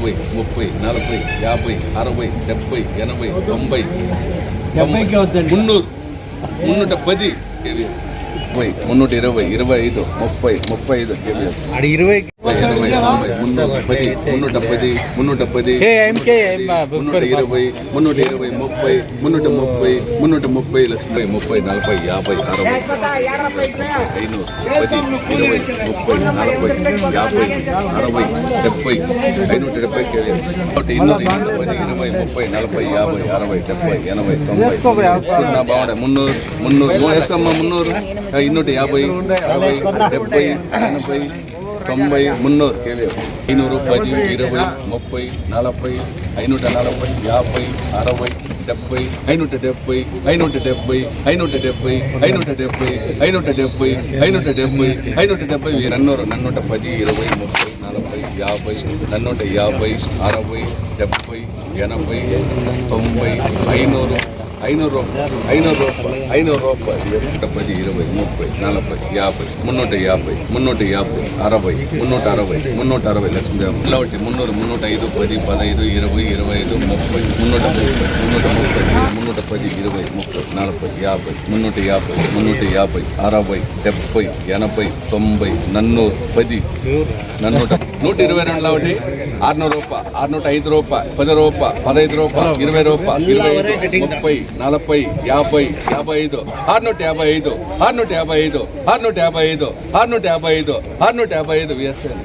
ఇరవై ముప్పై నలభై యాభై అరవై డెబ్బై ఎనభై తొంభై ముందు ముందు పది కేవీఎస్ ముప్పై మున్నూట ఇరవై ఇరవై ఐదు ముప్పై ముప్పై ఐదు ఇరవై ఇరవై నలభై మున్నూట పది మున్నూట పది ఇరవై మున్నూట ఇరవై ముప్పై మున్నూట ముప్పై మున్నూట ముప్పై లక్షల ముప్పై నలభై యాభై అరవై ఐనూరు పది ఇరవై ముప్పై నలభై యాభై అరవై డెబ్బై ఐనూట డెబ్బై ఒకటి ముప్పై నలభై యాభై అరవై డెబ్బై ఎనభై తొంభై బాగుండే మున్నూరు మున్నూరు మున్నూరు ఐనూట యాభై ಯಾಭೈ డెబ్బై ఎనభై తొంభై మున్నూరు కేవీఎఫ్ ఐనూరు పది ఇరవై ముప్పై నలభై ఐనూట నలభై యాభై అరవై డెబ్బై ఐనూట డెబ్బై ఐనూట డెబ్బై ఐనూట డెబ్బై ఐనూట డెబ్బై ఐనూట డెబ్బై ఐనూట డెబ్బై ఐనూట డెబ్బై ఇరన్నూరు నన్నూట పది ఇరవై ముప్పై నలభై యాభై నన్నూట యాభై అరవై డెబ్బై ఎనభై తొంభై ఐనూరు ஐநூறு ரூபாய் ஐநூறு ரூபாய் ஐநூறு ரூபாய் முப்பது இருபது முப்பது நாற்பது யாபது முந்நூற்றி யாபை முந்நூற்றி யாபை அறுபை முந்நூற்றி அறுபை முந்நூற்றி அறுபது லட்சம் எல்லாவற்றி முந்நூறு முந்நூற்றி ஐது பதி பதினைது இருபது இருபது முப்பது முந்நூற்றி முப்பது முந்நூற்றி முப்பது முந்நூற்றி பதி இருபது முப்பது நாற்பது யாபை முந்நூற்றி யாபை முந்நூற்றி யாபை அறுபை டெப்பை எண்பை தொம்பை நன்னூறு பதி నూట నూట ఇరవై రెండు ఒకటి ఆరునూరు రూపాయ ఆరునూట ఐదు రూపాయ పది రూపాయ పదహైదు రూపాయ ఇరవై రూపాయ ఇరవై ముప్పై నలభై యాభై యాభై ఐదు ఆరునూట యాభై ఐదు ఆరునూట యాభై ఐదు ఆరునూట యాభై ఐదు ఆరునూట యాభై ఐదు ఆరునూట యాభై ఐదు విఎస్ఎన్